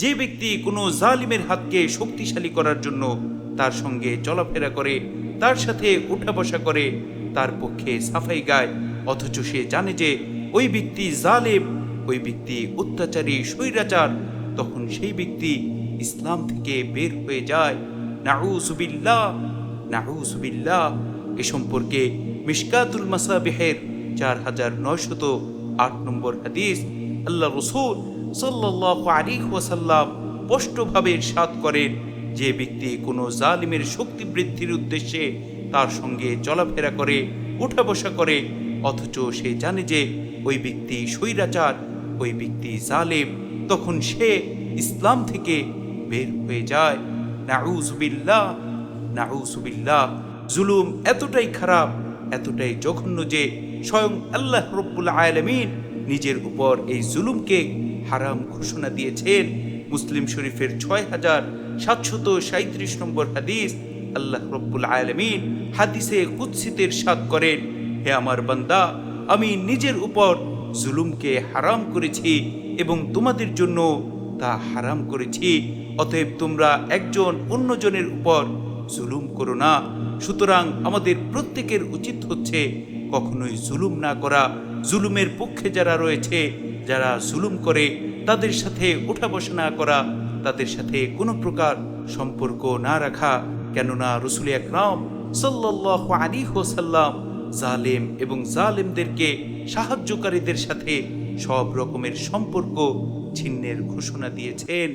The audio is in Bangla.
যে ব্যক্তি কোনো জালিমের হাতকে শক্তিশালী করার জন্য তার সঙ্গে চলাফেরা করে, তার সাথে উঠা বসা করে, তার পক্ষে সাফাই গায়, অথচ সে জানে যে ওই ব্যক্তি জালেম, ওই ব্যক্তি অত্যাচারী, স্বৈরাচার, তখন সেই ব্যক্তি ইসলাম থেকে বের হয়ে যায়। নাউজুবিল্লাহ নাউজুবিল্লাহ এ সম্পর্কে মিশকাতুল মাসাবিহের চার হাজার নয়শত আট নম্বর হাদিস, আল্লাহ রসুল সাল্লাহ স্পষ্টভাবে সাত করেন যে ব্যক্তি কোনো জালিমের শক্তি বৃদ্ধির উদ্দেশ্যে তার সঙ্গে চলাফেরা করে উঠা বসা করে, অথচ সে জানে যে ওই ব্যক্তি স্বৈরাচার, ওই ব্যক্তি জালেম, তখন সে ইসলাম থেকে বের হয়ে যায়। নাউজুবিল্লাহ নাউজুবিল্লাহ জুলুম এতটাই খারাপ, এতটাই জঘন্য যে স্বয়ং আল্লাহ রব্বুল আলমিন নিজের উপর এই জুলুমকে হারাম ঘোষণা দিয়েছেন। মুসলিম শরীফের ছয় হাজার সাতশত সাঁত্রিশ নম্বর হাদিস আল্লাহ রব্বুল আলমিন হাদিসে কুৎসিতের সাদ করেন, হে আমার বান্দা, আমি নিজের উপর জুলুমকে হারাম করেছি এবং তোমাদের জন্য তা হারাম করেছি। অতএব তোমরা একজন অন্যজনের উপর জুলুম করো না। সুতরাং আমাদের প্রত্যেকের উচিত হচ্ছে কখনোই জুলুম না করা। জুলুমের পক্ষে যারা রয়েছে, যারা জুলুম করে, তাদের সাথে ওঠা বসা না করা, তাদের সাথে কোনো প্রকার সম্পর্ক না রাখা, কেননা রসুল আকরাম সাল্লাহ আলী হোসাল্লাম জালেম এবং জালেমদেরকে সাহায্যকারীদের সাথে সব রকমের সম্পর্ক ছিন্নের ঘোষণা দিয়েছেন।